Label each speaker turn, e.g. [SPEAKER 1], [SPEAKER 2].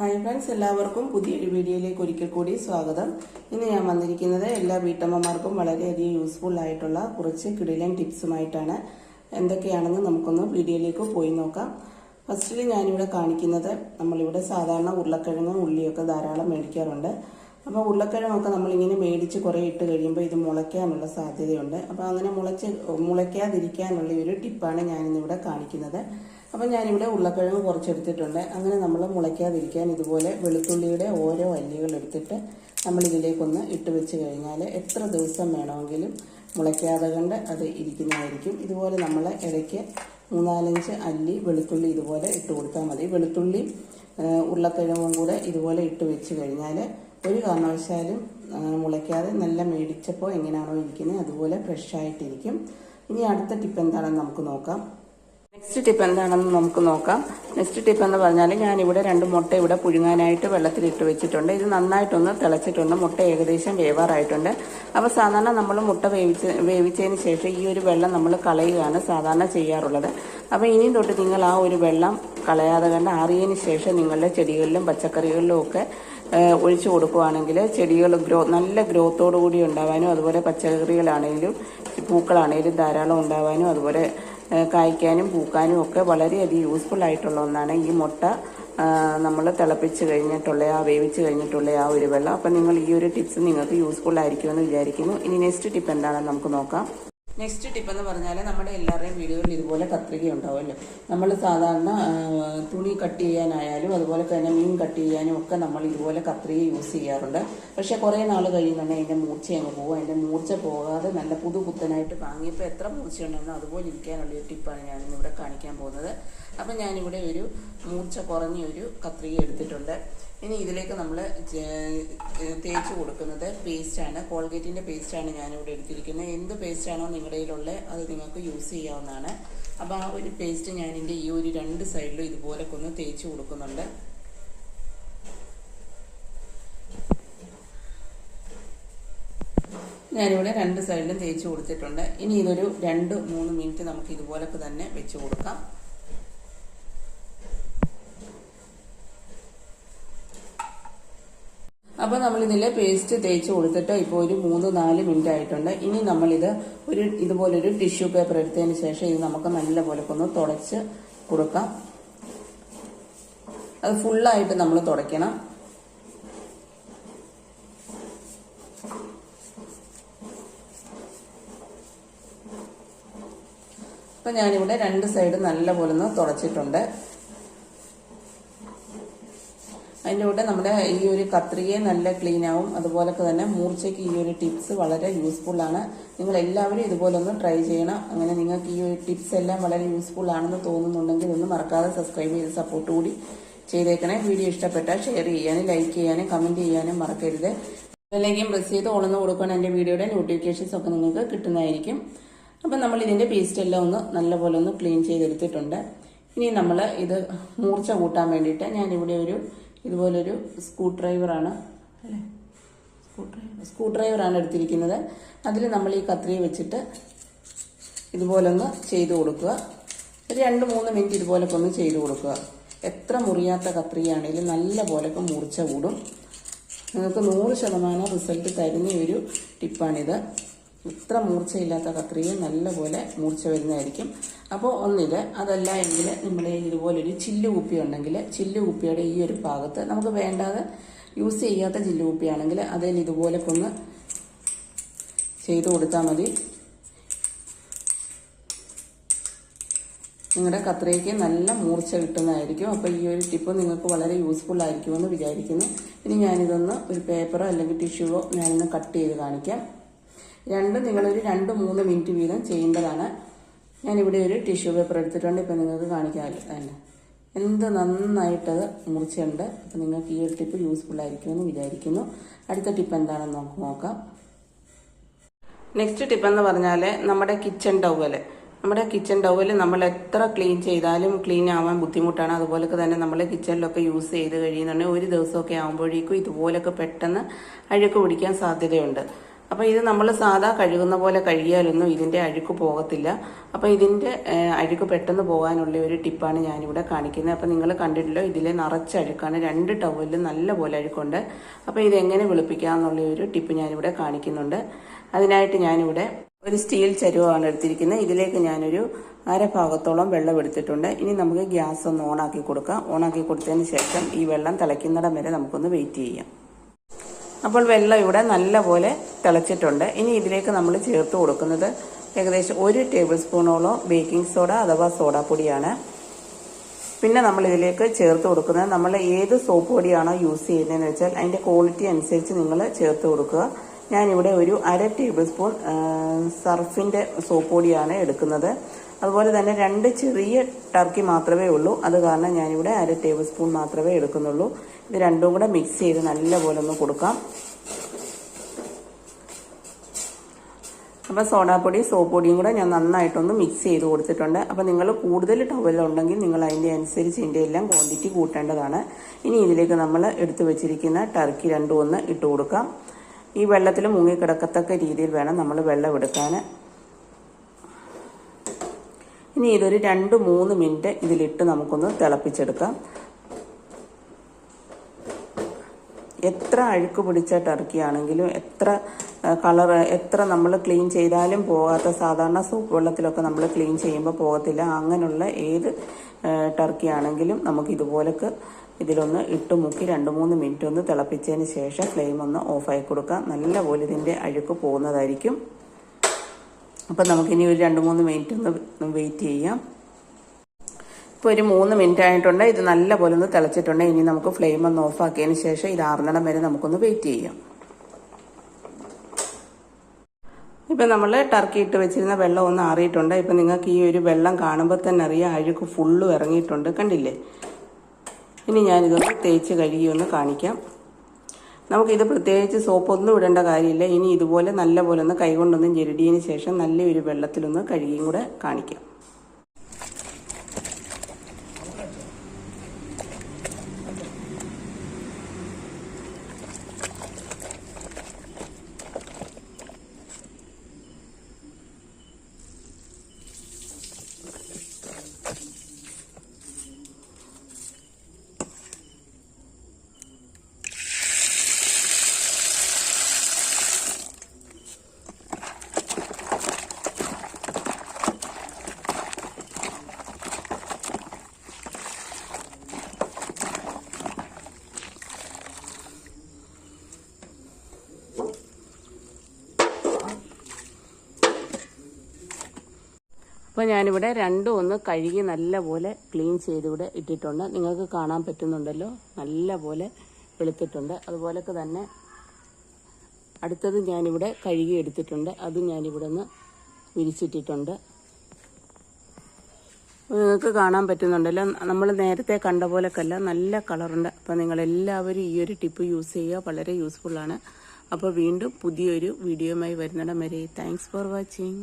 [SPEAKER 1] Hi friends എല്ലാവർക്കും പുതിയൊരു വീഡിയോയിലേക്ക് ഒരിക്കൽ കൂടി സ്വാഗതം. ഇന്ന് ഞാൻ വന്നിരിക്കുന്നത് എല്ലാ വീട്ടമ്മമാർക്കും വളരെയധികം യൂസ്ഫുൾ ആയിട്ടുള്ള കുറച്ച് കിടിലൻ ടിപ്സുമായിട്ടാണ്. എന്തൊക്കെയാണെന്ന് നമുക്കൊന്ന് വീഡിയോയിലേക്ക് പോയി നോക്കാം. ഫസ്റ്റിൽ ഞാനിവിടെ കാണിക്കുന്നത് നമ്മളിവിടെ സാധാരണ ഉരുളക്കിഴങ്ങും ഉള്ളിയൊക്കെ ധാരാളം മേടിക്കാറുണ്ട്. അപ്പോൾ ഉരുളക്കിഴങ്ങൊക്കെ നമ്മളിങ്ങനെ മേടിച്ച് കുറേ ഇട്ട് കഴിയുമ്പോൾ ഇത് മുളയ്ക്കാനുള്ള സാധ്യതയുണ്ട്. അപ്പോൾ അങ്ങനെ മുളച്ച് മുളയ്ക്കാതിരിക്കാനുള്ള ഒരു ടിപ്പാണ് ഞാനിന്നിവിടെ കാണിക്കുന്നത്. അപ്പം ഞാനിവിടെ ഉരുളക്കിഴങ്ങ് കുറച്ചെടുത്തിട്ടുണ്ട്. അങ്ങനെ നമ്മൾ മുളയ്ക്കാതിരിക്കാൻ ഇതുപോലെ വെളുത്തുള്ളിയുടെ ഓരോ അല്ലികൾ എടുത്തിട്ട് നമ്മൾ ഇതിലേക്കൊന്ന് ഇട്ട് വെച്ച് കഴിഞ്ഞാൽ എത്ര ദിവസം വേണമെങ്കിലും മുളയ്ക്കാതെ കണ്ട് അത് ഇരിക്കുന്നതായിരിക്കും. ഇതുപോലെ നമ്മൾ ഇടയ്ക്ക് മൂന്നാലഞ്ച് അല്ലി വെളുത്തുള്ളി ഇതുപോലെ ഇട്ട് കൊടുത്താൽ മതി. വെളുത്തുള്ളി ഉരുളക്കിഴങ്ങും കൂടെ ഇതുപോലെ ഇട്ട് വെച്ച് കഴിഞ്ഞാൽ ഒരു കാരണവശാലും മുളയ്ക്കാതെ നല്ല മേടിച്ചപ്പോൾ എങ്ങനെയാണോ ഇരിക്കുന്നത് അതുപോലെ ഫ്രഷ് ആയിട്ടിരിക്കും ഇനി അടുത്ത ടിപ്പ് എന്താണെന്ന് നമുക്ക് നോക്കാം. നെക്സ്റ്റ് ടിപ്പ് എന്താണെന്ന് നമുക്ക് നോക്കാം. നെക്സ്റ്റ് ടിപ്പ് എന്ന് പറഞ്ഞാൽ ഞാൻ ഇവിടെ രണ്ട് മുട്ട ഇവിടെ പുഴുങ്ങാനായിട്ട് വെള്ളത്തിലിട്ട് വെച്ചിട്ടുണ്ട്. ഇത് നന്നായിട്ടൊന്ന് തിളച്ചിട്ടുണ്ട്. മുട്ട ഏകദേശം വേവാറായിട്ടുണ്ട്. അപ്പോൾ സാധാരണ നമ്മൾ മുട്ട വേവിച്ച് വേവിച്ചതിന് ശേഷം ഈ ഒരു വെള്ളം നമ്മൾ കളയുകയാണ് സാധാരണ ചെയ്യാറുള്ളത്. അപ്പോൾ ഇനിയും തൊട്ട് നിങ്ങൾ ആ ഒരു വെള്ളം കളയാതെ കണ്ട് ആറിയതിന് ശേഷം നിങ്ങളുടെ ചെടികളിലും പച്ചക്കറികളിലും ഒക്കെ ഒഴിച്ചു കൊടുക്കുകയാണെങ്കിൽ ചെടികൾ ഗ്രോ നല്ല ഗ്രോത്തോടു കൂടി ഉണ്ടാവാനും അതുപോലെ പച്ചക്കറികളാണെങ്കിലും പൂക്കളാണെങ്കിലും ധാരാളം ഉണ്ടാവാനും അതുപോലെ കായ്ക്കാനും പൂക്കാനും ഒക്കെ വളരെയധികം യൂസ്ഫുൾ ആയിട്ടുള്ള ഒന്നാണ്. ഈ മുട്ട നമ്മൾ തിളപ്പിച്ച് കഴിഞ്ഞിട്ടുള്ള ആ വേവിച്ച് കഴിഞ്ഞിട്ടുള്ള ആ ഒരു വെള്ളം. അപ്പം നിങ്ങൾ ഈ ഒരു ടിപ്സ് നിങ്ങൾക്ക് യൂസ്ഫുൾ ആയിരിക്കുമെന്ന് വിചാരിക്കുന്നു. ഇനി നെക്സ്റ്റ് ടിപ്പ് എന്താണെന്ന് നമുക്ക് നോക്കാം. നെക്സ്റ്റ് ടിപ്പ് എന്ന് പറഞ്ഞാൽ നമ്മുടെ എല്ലാവരുടെയും വീടുകളിൽ ഇതുപോലെ കത്രിക ഉണ്ടാവുമല്ലോ. നമ്മൾ സാധാരണ തുണി കട്ട് ചെയ്യാനായാലും അതുപോലെ തന്നെ മീൻ കട്ട് ചെയ്യാനും ഒക്കെ നമ്മൾ ഇതുപോലെ കത്രിക യൂസ് ചെയ്യാറുണ്ട്. പക്ഷെ കുറേ നാൾ കഴിയുന്നുണ്ടെങ്കിൽ അതിന്റെ മൂർച്ച അങ്ങ് പോകും അതിന്റെ മൂർച്ച പോകാതെ നല്ല പുതു പുത്തനായിട്ട് വാങ്ങിയപ്പോൾ എത്ര മൂർച്ചയുണ്ടെന്നോ അതുപോലെ ഇരിക്കാനുള്ള ഒരു ടിപ്പാണ് ഞാൻ ഇവിടെ കാണിക്കാൻ പോകുന്നത്. അപ്പം ഞാനിവിടെ ഒരു മൂർച്ച കുറഞ്ഞ ഒരു കത്രിക എടുത്തിട്ടുണ്ട്. ഇനി ഇതിലേക്ക് നമ്മൾ തേച്ച് കൊടുക്കുന്നത് പേസ്റ്റാണ് കോൾഗേറ്റിന്റെ പേസ്റ്റാണ് ഞാനിവിടെ എടുത്തിരിക്കുന്നത്. എന്ത് പേസ്റ്റാണോ നിങ്ങളുടെ കയ്യിലുള്ളത് അത് നിങ്ങൾക്ക് യൂസ് ചെയ്യാവുന്നതാണ്. അപ്പോൾ ആ ഒരു പേസ്റ്റ് ഞാനിന്റെ ഈ ഒരു രണ്ട് സൈഡിലും ഇതുപോലൊക്കെ ഒന്ന് തേച്ച് കൊടുക്കുന്നുണ്ട്. ഞാനിവിടെ രണ്ട് സൈഡിലും തേച്ച് കൊടുത്തിട്ടുണ്ട്. ഇനി ഇതൊരു രണ്ട് മൂന്ന് മിനിറ്റ് നമുക്ക് ഇതുപോലൊക്കെ തന്നെ വെച്ച് കൊടുക്കാം. അപ്പോൾ നമ്മളിതിൽ പേസ്റ്റ് തേച്ച് കൊടുത്തിട്ട് ഇപ്പോൾ ഒരു മൂന്ന് നാല് മിനിറ്റ് ആയിട്ടുണ്ട്. ഇനി നമ്മളിത് ഒരു ഇതുപോലൊരു ടിഷ്യൂ പേപ്പർ എടുത്തതിന് ശേഷം ഇത് നമുക്ക് നല്ലപോലെ ഒന്ന് തുടച്ച് കൊടുക്കാം. അത് ഫുള്ളായിട്ട് നമ്മൾ തുടയ്ക്കണം. അപ്പം ഞാനിവിടെ രണ്ട് സൈഡ് നല്ലപോലെ ഒന്ന് തുടച്ചിട്ടുണ്ട്. അതിന്റെ കൂടെ നമ്മുടെ ഈ ഒരു കത്രിയെ നല്ല ക്ലീൻ ആവും. അതുപോലെ തന്നെ മൂർച്ചയ്ക്ക് ഈ ഒരു ടിപ്സ് വളരെ യൂസ്ഫുൾ ആണ്. നിങ്ങൾ എല്ലാവരും ഇതുപോലെ ഒന്ന് ട്രൈ ചെയ്യണം. അങ്ങനെ നിങ്ങൾക്ക് ഈ ഒരു ടിപ്സ് എല്ലാം വളരെ യൂസ്ഫുൾ ആണെന്ന് തോന്നുന്നുണ്ടെങ്കിൽ ഒന്ന് മറക്കാതെ സബ്സ്ക്രൈബ് ചെയ്ത് സപ്പോർട്ട് കൂടി ചെയ്തേക്കണേ. വീഡിയോ ഇഷ്ടപ്പെട്ടാൽ ഷെയർ ചെയ്യാനും ലൈക്ക് ചെയ്യാനും കമന്റ് ചെയ്യാനും മറക്കരുത്. അല്ലെങ്കിൽ പ്രസ് ചെയ്ത് ഓണെന്ന് കൊടുക്കണം എന്റെ വീഡിയോയുടെ നോട്ടിഫിക്കേഷൻസ് ഒക്കെ നിങ്ങൾക്ക് കിട്ടുന്നതായിരിക്കും. അപ്പം നമ്മൾ ഇതിന്റെ പേസ്റ്റ് എല്ലാം ഒന്ന് നല്ലപോലെ ഒന്ന് ക്ലീൻ ചെയ്തെടുത്തിട്ടുണ്ട്. ഇനി നമ്മൾ ഇത് മൂർച്ച കൂട്ടാൻ വേണ്ടിയിട്ട് ഞാനിവിടെ ഒരു ഇതുപോലൊരു സ്ക്രൂ ഡ്രൈവറാണ്. അല്ലേ? Screw driver. സ്ക്രൂ ഡ്രൈവറാണ് എടുത്തിരിക്കുന്നത്. അതിൽ നമ്മൾ ഈ കത്രിക വെച്ചിട്ട് ഇതുപോലൊന്ന് ചെയ്തു കൊടുക്കുക. ഒരു രണ്ട് മൂന്ന് മിനിറ്റ് ഇതുപോലൊക്കെ ഒന്ന് ചെയ്തു കൊടുക്കുക. എത്ര മുറിയാത്ത കത്രികയാണെങ്കിലും നല്ല പോലൊക്കെ മൂർച്ച കൂടും. നിങ്ങൾക്ക് നൂറ് ശതമാനം റിസൾട്ട് തരുന്ന ഒരു ടിപ്പാണിത്. ഇത്ര മൂർച്ചയില്ലാത്ത കത്രിക നല്ലപോലെ മൂർച്ച വരുന്നതായിരിക്കും. അപ്പോൾ ഒന്നിൽ അതല്ല എങ്കിൽ നമ്മുടെ ഇതുപോലൊരു ചില്ല് കുപ്പി ഉണ്ടെങ്കിൽ ചില്ല് കുപ്പിയുടെ ഈ ഒരു ഭാഗത്ത് നമുക്ക് വേണ്ടാതെ യൂസ് ചെയ്യാത്ത ചില്ല് കുപ്പിയാണെങ്കിൽ അതിൽ ഇതുപോലെ കൊന്ന് ചെയ്ത് കൊടുത്താൽ മതി. നിങ്ങളുടെ കത്രയ്ക്ക് നല്ല മൂർച്ച കിട്ടുന്നതായിരിക്കും. അപ്പോൾ ഈ ഒരു ടിപ്പ് നിങ്ങൾക്ക് വളരെ യൂസ്ഫുൾ ആയിരിക്കുമെന്ന് വിചാരിക്കുന്നു. ഇനി ഞാനിതൊന്ന് ഒരു പേപ്പറോ അല്ലെങ്കിൽ ടിഷ്യൂവോ ഞാനൊന്ന് കട്ട് ചെയ്ത് കാണിക്കാം. രണ്ടും നിങ്ങളൊരു രണ്ട് മൂന്ന് മിനിറ്റ് വീതം ചെയ്യേണ്ടതാണ്. ഞാനിവിടെ ഒരു ടിഷ്യൂ പേപ്പർ എടുത്തിട്ടുണ്ട്. ഇപ്പം നിങ്ങൾക്ക് കാണിക്കാൻ തന്നെ. എന്ത് നന്നായിട്ടത് മുറിച്ചുണ്ട് അപ്പം നിങ്ങൾക്ക് ഈ ഒരു ടിപ്പ് യൂസ്ഫുൾ ആയിരിക്കുമെന്ന് വിചാരിക്കുന്നു. അടുത്ത ടിപ്പ് എന്താണെന്ന് നമുക്ക് നോക്കാം. നെക്സ്റ്റ് ടിപ്പ് എന്ന് പറഞ്ഞാൽ നമ്മുടെ കിച്ചൺ ടവൽ നമ്മുടെ കിച്ചൺ ടവൽ നമ്മൾ എത്ര ക്ലീൻ ചെയ്താലും ക്ലീൻ ആവാൻ ബുദ്ധിമുട്ടാണ്. അതുപോലൊക്കെ തന്നെ നമ്മൾ കിച്ചണിലൊക്കെ യൂസ് ചെയ്ത് കഴിയുന്നുണ്ടെങ്കിൽ ഒരു ദിവസമൊക്കെ ആകുമ്പോഴേക്കും ഇതുപോലൊക്കെ പെട്ടെന്ന് അഴുക്ക് പിടിക്കാൻ സാധ്യതയുണ്ട്. അപ്പോൾ ഇത് നമ്മൾ സാധാ കഴുകുന്ന പോലെ കഴുകിയാലൊന്നും ഇതിന്റെ അഴുക്ക് പോകത്തില്ല. അപ്പോൾ ഇതിന്റെ അഴുക്ക് പെട്ടെന്ന് പോകാനുള്ള ഒരു ടിപ്പാണ് ഞാനിവിടെ കാണിക്കുന്നത്. അപ്പോൾ നിങ്ങൾ കണ്ടിട്ടില്ലോ ഇതിലെ നിറച്ച അഴുക്കാണ്. രണ്ട് ടവലിലും നല്ല പോലെ അഴുക്കുണ്ട് അപ്പോൾ ഇതെങ്ങനെ വെളുപ്പിക്കാമെന്നുള്ള ഒരു ടിപ്പ് ഞാനിവിടെ കാണിക്കുന്നുണ്ട്. അതിനായിട്ട് ഞാനിവിടെ ഒരു സ്റ്റീൽ ചരുവമാണ് എടുത്തിരിക്കുന്നത്. ഇതിലേക്ക് ഞാനൊരു അര ഭാഗത്തോളം വെള്ളം എടുത്തിട്ടുണ്ട്. ഇനി നമുക്ക് ഗ്യാസ് ഒന്ന് ഓണാക്കി കൊടുക്കാം. ഓണാക്കി കൊടുത്തതിന് ശേഷം ഈ വെള്ളം തിളയ്ക്കുന്നിടം വരെ നമുക്കൊന്ന് വെയിറ്റ് ചെയ്യാം. അപ്പോൾ വെള്ളം ഇവിടെ നല്ലപോലെ തിളച്ചിട്ടുണ്ട്. ഇനി ഇതിലേക്ക് നമ്മൾ ചേർത്ത് കൊടുക്കുന്നത് ഏകദേശം ഒരു ടേബിൾ സ്പൂണോളം ബേക്കിംഗ് സോഡ അഥവാ സോഡാപ്പൊടിയാണ്. പിന്നെ നമ്മൾ ഇതിലേക്ക് ചേർത്ത് കൊടുക്കുന്നത് നമ്മൾ ഏത് സോപ്പ് പൊടിയാണോ യൂസ് ചെയ്യുന്നതെന്ന് വെച്ചാൽ അതിന്റെ ക്വാളിറ്റി അനുസരിച്ച് നിങ്ങൾ ചേർത്ത് കൊടുക്കുക. ഞാനിവിടെ ഒരു അര ടേബിൾ സ്പൂൺ സർഫിന്റെ സോപ്പ് പൊടിയാണ് എടുക്കുന്നത്. അതുപോലെ തന്നെ രണ്ട് ചെറിയ ടർക്കി മാത്രമേ ഉള്ളൂ. അത് കാരണം ഞാനിവിടെ അര ടേബിൾ സ്പൂൺ മാത്രമേ എടുക്കുന്നുള്ളൂ. ഇത് രണ്ടും കൂടെ മിക്സ് ചെയ്ത് നല്ലപോലെ ഒന്ന് കൊടുക്കാം. അപ്പോൾ സോഡാപ്പൊടി സോപ്പ് പൊടിയും കൂടെ ഞാൻ നന്നായിട്ടൊന്ന് മിക്സ് ചെയ്ത് കൊടുത്തിട്ടുണ്ട്. അപ്പോൾ നിങ്ങൾ കൂടുതൽ ടവലുണ്ടെങ്കിൽ നിങ്ങൾ അതിന്റെ അനുസരിച്ച് ഇതിന്റെ എല്ലാം ക്വാണ്ടിറ്റി കൂട്ടേണ്ടതാണ്. ഇനി ഇതിലേക്ക് നമ്മൾ എടുത്തു വെച്ചിരിക്കുന്ന ടർക്കി രണ്ടും ഒന്ന് ഇട്ട് കൊടുക്കാം. ഈ വെള്ളത്തിൽ മുങ്ങിക്കിടക്കത്തക്ക രീതിയിൽ വേണം നമ്മൾ വെള്ളം എടുക്കാൻ. ഇനി ഇതൊരു രണ്ട് മൂന്ന് മിനിറ്റ് ഇതിലിട്ട് നമുക്കൊന്ന് തിളപ്പിച്ചെടുക്കാം. എത്ര അഴുക്ക് പിടിച്ച ടർക്കി ആണെങ്കിലും എത്ര കളർ എത്ര നമ്മൾ ക്ലീൻ ചെയ്താലും പോകാത്ത സാധാരണ സോപ്പ് വെള്ളത്തിലൊക്കെ നമ്മൾ ക്ലീൻ ചെയ്യുമ്പോൾ പോകത്തില്ല. അങ്ങനെയുള്ള ഏത് ടർക്കി ആണെങ്കിലും നമുക്ക് ഇതുപോലൊക്കെ ഇതിലൊന്ന് ഇട്ട് മുക്കി രണ്ട് മൂന്ന് മിനിറ്റ് ഒന്ന് തിളപ്പിച്ചതിന് ശേഷം ഫ്ലെയിം ഒന്ന് ഓഫായി കൊടുക്കാം നല്ലപോലെ ഇതിന്റെ അഴുക്ക് പോകുന്നതായിരിക്കും. അപ്പം നമുക്കിനി ഒരു രണ്ട് മൂന്ന് മിനിറ്റ് ഒന്ന് വെയിറ്റ് ചെയ്യാം. ഇപ്പോൾ ഒരു മൂന്ന് മിനിറ്റ് ആയിട്ടുണ്ട്. ഇത് നല്ലപോലെ ഒന്ന് തിളച്ചിട്ടുണ്ട്. ഇനി നമുക്ക് ഫ്ലെയിം ഒന്ന് ഓഫ് ആക്കിയതിന് ശേഷം ഇത് ആറുന്നിടം വരെ നമുക്കൊന്ന് വെയിറ്റ് ചെയ്യാം. ഇപ്പം നമ്മൾ ടർക്കി ഇട്ട് വെച്ചിരുന്ന വെള്ളം ഒന്ന് ആറിയിട്ടുണ്ട്. ഇപ്പം നിങ്ങൾക്ക് ഈ ഒരു വെള്ളം കാണുമ്പോൾ തന്നെ അറിയാം അഴുക്ക് ഫുള്ളും ഇറങ്ങിയിട്ടുണ്ട്. കണ്ടില്ലേ? ഇനി ഞാനിതൊന്ന് തേച്ച് കഴുകി ഒന്ന് കാണിക്കാം. നമുക്കിത് പ്രത്യേകിച്ച് സോപ്പൊന്നും ഇടേണ്ട കാര്യമില്ല. ഇനി ഇതുപോലെ നല്ല പോലെ ഒന്ന് കൈകൊണ്ടൊന്ന് ഞെരുടിയതിന് ശേഷം നല്ലൊരു വെള്ളത്തിലൊന്ന് കഴുകിയും കൂടെ കാണിക്കാം. അപ്പോൾ ഞാനിവിടെ രണ്ടും ഒന്ന് കഴുകി നല്ലപോലെ ക്ലീൻ ചെയ്തിവിടെ ഇട്ടിട്ടുണ്ട്. നിങ്ങൾക്ക് കാണാൻ പറ്റുന്നുണ്ടല്ലോ. നല്ലപോലെ വെളുത്തിട്ടുണ്ട്. അതുപോലൊക്കെ തന്നെ അടുത്തത് ഞാനിവിടെ കഴുകി എടുത്തിട്ടുണ്ട്. അതും ഞാനിവിടെ ഒന്ന് വിരിച്ചിട്ടിട്ടുണ്ട്. നിങ്ങൾക്ക് കാണാൻ പറ്റുന്നുണ്ടല്ലോ. നമ്മൾ നേരത്തെ കണ്ട പോലൊക്കെയല്ല നല്ല കളറുണ്ട്. അപ്പോൾ നിങ്ങളെല്ലാവരും ഈ ഒരു ടിപ്പ് യൂസ് ചെയ്യുക. വളരെ യൂസ്ഫുള്ളാണ്. അപ്പോൾ വീണ്ടും പുതിയൊരു വീഡിയോയുമായി വരുന്നിടം വരെ. Thanks for watching